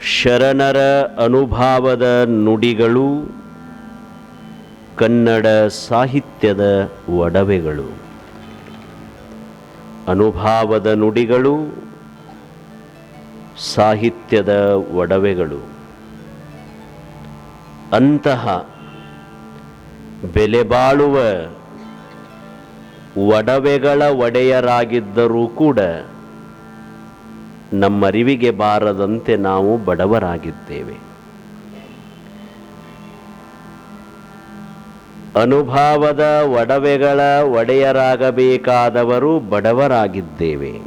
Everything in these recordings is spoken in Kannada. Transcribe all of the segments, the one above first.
ಶರಣರ ಅನುಭಾವದ ನುಡಿಗಳು, ಕನ್ನಡ ಸಾಹಿತ್ಯದ ಒಡವೆಗಳು. ಅನುಭಾವದ ನುಡಿಗಳು, ಸಾಹಿತ್ಯದ ಒಡವೆಗಳು. ಅಂತಹ ಬೆಲೆ ಬಾಳುವ ಒಡವೆಗಳ ಒಡೆಯರಾಗಿದ್ದರೂ ಕೂಡ ನಮ್ಮರಿವಿಗೆ ಬಾರದಂತೆ ನಾವು ಬಡವರಾಗಿದ್ದೇವೆ. ಅನುಭಾವದ ಒಡವೆಗಳ ಒಡೆಯರಾಗಬೇಕಾದವರು ಬಡವರಾಗಿದ್ದೇವೆ.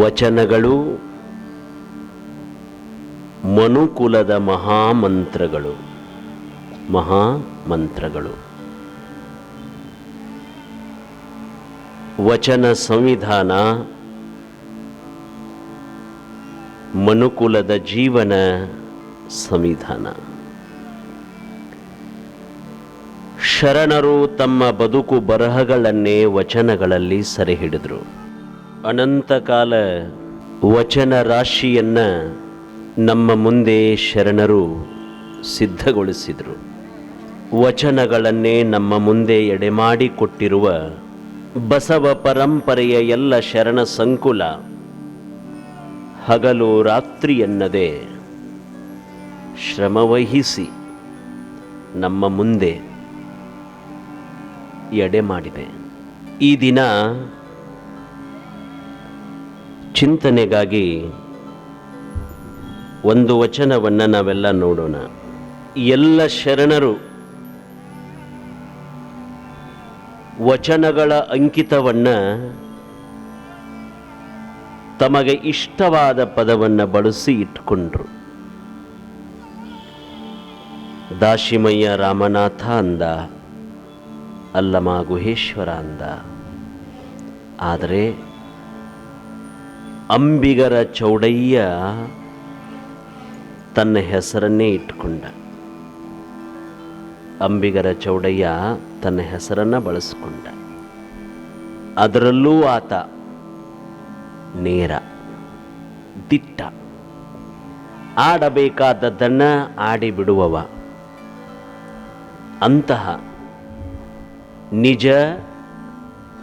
ವಚನಗಳು ಮನುಕುಲದ ಮಹಾಮಂತ್ರಗಳು ಮಹಾಮಂತ್ರಗಳು. ವಚನ ಸಂವಿಧಾನ ಮನುಕುಲದ ಜೀವನ ಸಂವಿಧಾನ. ಶರಣರು ತಮ್ಮ ಬದುಕು ಬರಹಗಳನ್ನೇ ವಚನಗಳಲ್ಲಿ ಸೆರೆ ಹಿಡಿದರು ಅನಂತಕಾಲ ವಚನ ರಾಶಿಯನ್ನ ನಮ್ಮ ಮುಂದೆ ಶರಣರು ಸಿದ್ಧಗೊಳಿಸಿದರು. ವಚನಗಳನ್ನೇ ನಮ್ಮ ಮುಂದೆ ಎಡೆಮಾಡಿ ಕೊಟ್ಟಿರುವ ಬಸವ ಪರಂಪರೆಯ ಎಲ್ಲ ಶರಣ ಸಂಕುಲ, ಹಗಲು ರಾತ್ರಿ ಎನ್ನದೆ ಶ್ರಮವಹಿಸಿ ನಮ್ಮ ಮುಂದೆ ಎಡೆ ಮಾಡಿದೆ. ಈ ದಿನ ಚಿಂತನೆಗಾಗಿ ಒಂದು ವಚನವನ್ನು ನಾವೆಲ್ಲ ನೋಡೋಣ. ಎಲ್ಲ ಶರಣರು ವಚನಗಳ ಅಂಕಿತವನ್ನು ತಮಗೆ ಇಷ್ಟವಾದ ಪದವನ್ನು ಬಳಸಿ ಇಟ್ಕೊಂಡ್ರು ದಾಶಿಮಯ್ಯ ರಾಮನಾಥ ಅಂದ ಅಲ್ಲಮ ಗುಹೇಶ್ವರ ಅಂದ. ಆದರೆ ಅಂಬಿಗರ ಚೌಡಯ್ಯ ತನ್ನ ಹೆಸರನ್ನೇ ಇಟ್ಕೊಂಡ ಅಂಬಿಗರ ಚೌಡಯ್ಯ ತನ್ನ ಹೆಸರನ್ನು ಬಳಸಿಕೊಂಡ. ಅದರಲ್ಲೂ ಆತ ನೇರ, ದಿಟ್ಟ. ಆಡಬೇಕಾದದ್ದನ್ನು ಆಡಿಬಿಡುವವ ಅಂತಹ ನಿಜ,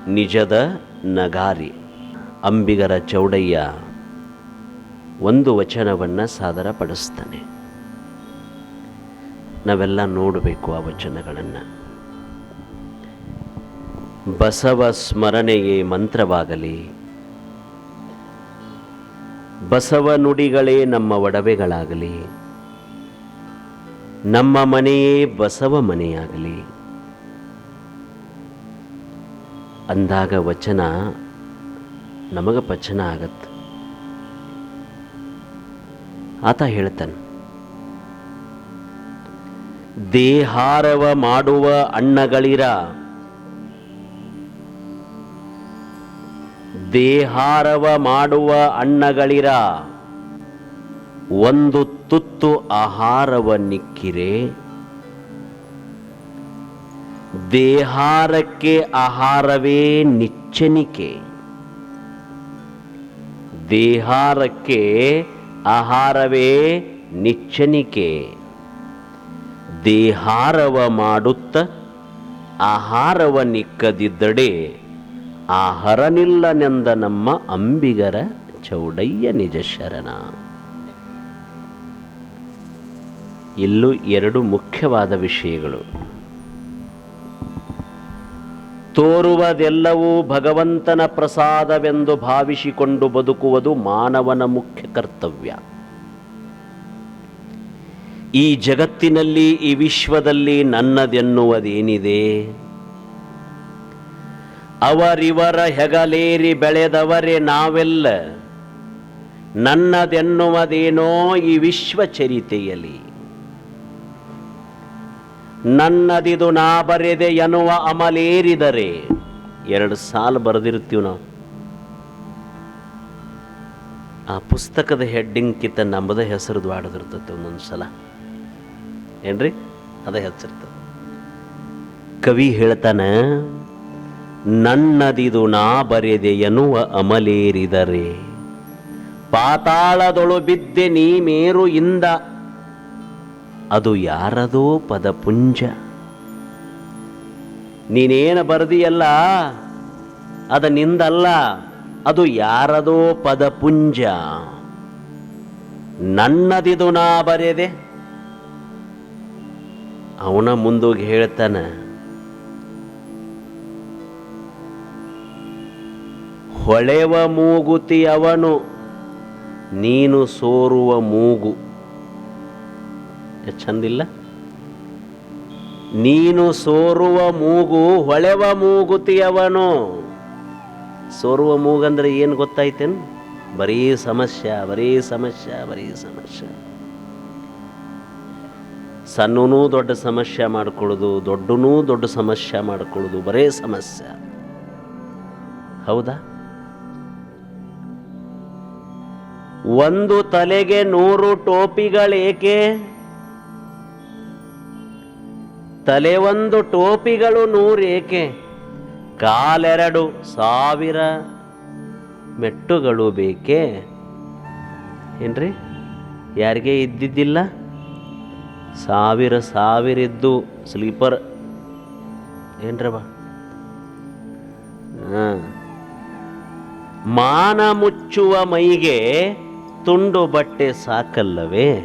ನಿಜದ ನಗಾರಿ ಅಂಬಿಗರ ಚೌಡಯ್ಯ ಒಂದು ವಚನವನ್ನು ಸಾದರಪಡಿಸ್ತಾನೆ. ನಾವೆಲ್ಲ ನೋಡಬೇಕು ಆ ವಚನಗಳನ್ನು. ಬಸವ ಸ್ಮರಣೆಯೇ ಮಂತ್ರವಾಗಲಿ. ಬಸವ ನುಡಿಗಳೇ ನಮ್ಮ ಒಡವೆಗಳಾಗಲಿ. ನಮ್ಮ ಮನೆಯೇ ಬಸವ ಮನೆಯಾಗಲಿ. ಅಂದಾಗ ವಚನ ನಮಗೆ ಪಚನ ಆಗತ್ತೆ ಆತ ಹೇಳ್ತಾನೆ ದೇಹಾರವ ಮಾಡುವ ಅಣ್ಣಗಳಿರ. ದೇಹಾರವ ಮಾಡುವ ಅಣ್ಣಗಳಿರ. ಒಂದು ತುತ್ತು ಆಹಾರವ ನಿಕ್ಕಿರೆ ದೇಹಾರಕ್ಕೆ ಆಹಾರವೇ ನಿಚ್ಚನಿಕೆ ದೇಹಾರಕ್ಕೆ ಆಹಾರವೇ ನಿಚ್ಚನಿಕೆ ದೇಹಾರವ ಮಾಡುತ್ತ ಆಹಾರವ ನಿಕ್ಕದಿದ್ದಡೆ, ಆಹಾರನಿಲ್ಲನೆಂದ ನಮ್ಮ ಅಂಬಿಗರ ಚೌಡಯ್ಯ ನಿಜ ಶರಣ ಇಲ್ಲೂ ಎರಡು ಮುಖ್ಯವಾದ ವಿಷಯಗಳು. ತೋರುವುದೆಲ್ಲವೂ ಭಗವಂತನ ಪ್ರಸಾದವೆಂದು ಭಾವಿಸಿಕೊಂಡು ಬದುಕುವುದು ಮಾನವನ ಮುಖ್ಯ ಕರ್ತವ್ಯ. ಈ ಜಗತ್ತಿನಲ್ಲಿ, ಈ ವಿಶ್ವದಲ್ಲಿ ನನ್ನದೆನ್ನುವುದೇನಿದೆ? ಅವರಿವರ ಹೆಗಲೇರಿ ಬೆಳೆದವರೇ ನಾವೆಲ್ಲ. ನನ್ನದೆನ್ನುವುದೇನೋ ಈ ವಿಶ್ವ ಚರಿತೆಯಲ್ಲಿ. ನನ್ನದಿದು ನಾ ಬರೆದೆ ಎನ್ನುವ ಅಮಲೇರಿದರೆ. ಎರಡು ಸಾಲು ಬರೆದಿರ್ತೀವಿ ನಾವು. ಆ ಪುಸ್ತಕದ ಹೆಡ್ಡಿಂಗ್ ಕಿತ್ತ ನಮ್ಮದ ಹೆಸರು ದ್ವಾಡದಿರ್ತೈತೆ ಒಂದೊಂದು ಸಲ ಏನ್ರಿ? ಅದೇ ಹೆಚ್ಚಿರ್ತದೆ. ಕವಿ ಹೇಳ್ತಾನೆ, ನನ್ನದಿದು ನಾ ಬರೆದೆ ಎನ್ನುವ ಅಮಲೇರಿದರೆ, ಪಾತಾಳದೊಳು ಬಿದ್ದೆ ನೀ ಮೇರು ಇಂದ, ಅದು ಯಾರದೋ ಪದಪುಂಜ. ನೀನೇನು ಬರೆದಿಯಲ್ಲ, ಅದ ನಿಂದಲ್ಲ, ಅದು ಯಾರದೋ ಪದಪುಂಜ. ನನ್ನದಿದು ನಾ ಬರೆದೆ ಅವನ ಮುಂದೋಗಿ ಹೇಳ್ತಾನೆ, ಹೊಳೆವ ಮೂಗುತಿ ಅವನು ನೀನು ಸೋರುವ ಮೂಗು. ಚಂದಿಲ್ಲ? ನೀನು ಸೋರುವ ಮೂಗು, ಹೊಳೆವ ಮೂಗುತಿಯವನು. ಸೋರುವ ಮೂಗಂದ್ರೆ ಏನು ಗೊತ್ತಾಯ್ತೇನು? ಬರೀ ಸಮಸ್ಯೆ ಬರೀ ಸಮಸ್ಯೆ ಬರೀ ಸಮಸ್ಯೆ. ಸಣ್ಣನೂ ದೊಡ್ಡ ಸಮಸ್ಯೆ ಮಾಡ್ಕೊಳ್ಳೋದು, ದೊಡ್ಡನೂ ದೊಡ್ಡ ಸಮಸ್ಯೆ ಮಾಡ್ಕೊಳ್ಳೋದು ಬರೇ ಸಮಸ್ಯೆ. ಹೌದಾ? ಒಂದು ತಲೆಗೆ ನೂರು ಟೋಪಿಗಳೇಕೆ? ತಲೆ ಒಂದು ಟೋಪಿಗಳು ನೂರೇಕೆ? ಕಾಲೆರಡು ಸಾವಿರ ಮೆಟ್ಟುಗಳು ಬೇಕೇ? ಏನ್ರಿ? ಯಾರಿಗೆ ಇದ್ದಿದ್ದಿಲ್ಲ? ಸಾವಿರ ಸಾವಿರ ಇದ್ದು ಸ್ಲೀಪರ್. ಏನ್ರವ? ಮಾನ ಮುಚ್ಚುವ ಮೈಗೆ ತುಂಡು ಬಟ್ಟೆ ಸಾಕಲ್ಲವೇ?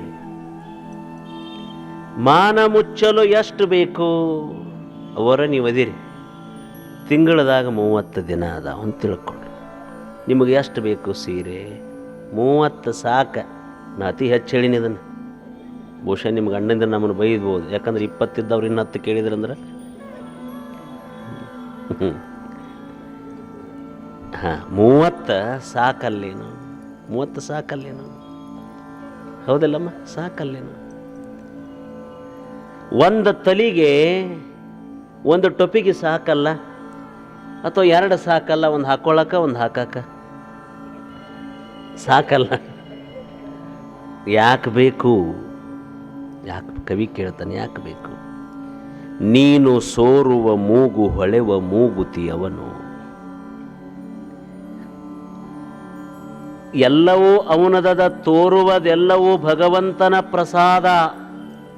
ಮಾನ ಮುಚ್ಚಲು ಎಷ್ಟು ಬೇಕು? ಅವರ ನೀವು ಅದಿರಿ. ತಿಂಗಳದಾಗ ಮೂವತ್ತು ದಿನ ಅದ ಅಂತ ತಿಳ್ಕೊಂಡು ನಿಮಗೆ ಎಷ್ಟು ಬೇಕು ಸೀರೆ? ಮೂವತ್ತು ಸಾಕ. ನಾ ಅತಿ ಹೆಚ್ಚು ಹೇಳಿನಿ ಬಹುಶಃ ನಿಮ್ಗೆ ಅಣ್ಣಂದ್ರೆ ನಮ್ಮನ್ನು ಬೈದ್ಬೋದು. ಯಾಕಂದ್ರೆ ಇಪ್ಪತ್ತಿದ್ದವ್ರು ಇನ್ನತ್ತು ಕೇಳಿದ್ರಂದ್ರೆ? ಹಾಂ, ಮೂವತ್ತು ಸಾಕಲ್ಲೇನು? ಮೂವತ್ತು ಸಾಕಲ್ಲೇನು? ಹೌದಲ್ಲಮ್ಮ, ಸಾಕಲ್ಲೇನು? ಒಂದು ತಲಿಗೆ ಒಂದು ಟೊಪಿಗೆ ಸಾಕಲ್ಲ? ಅಥವಾ ಎರಡು ಸಾಕಲ್ಲ? ಒಂದು ಹಾಕೊಳ್ಳಕ ಒಂದು ಹಾಕಕ್ಕ ಸಾಕಲ್ಲ. ಯಾಕೆ ಬೇಕು? ಯಾಕೆ ಕವಿ ಕೇಳ್ತಾನೆ, ಯಾಕೆ ಬೇಕು? ನೀನು ಸೋರುವ ಮೂಗು ಹೊಳೆವ ಮೂಗುತಿ ಅವನು ಎಲ್ಲವೂ ಅವನದದ ತೋರುವದೆಲ್ಲವೂ ಭಗವಂತನ ಪ್ರಸಾದ.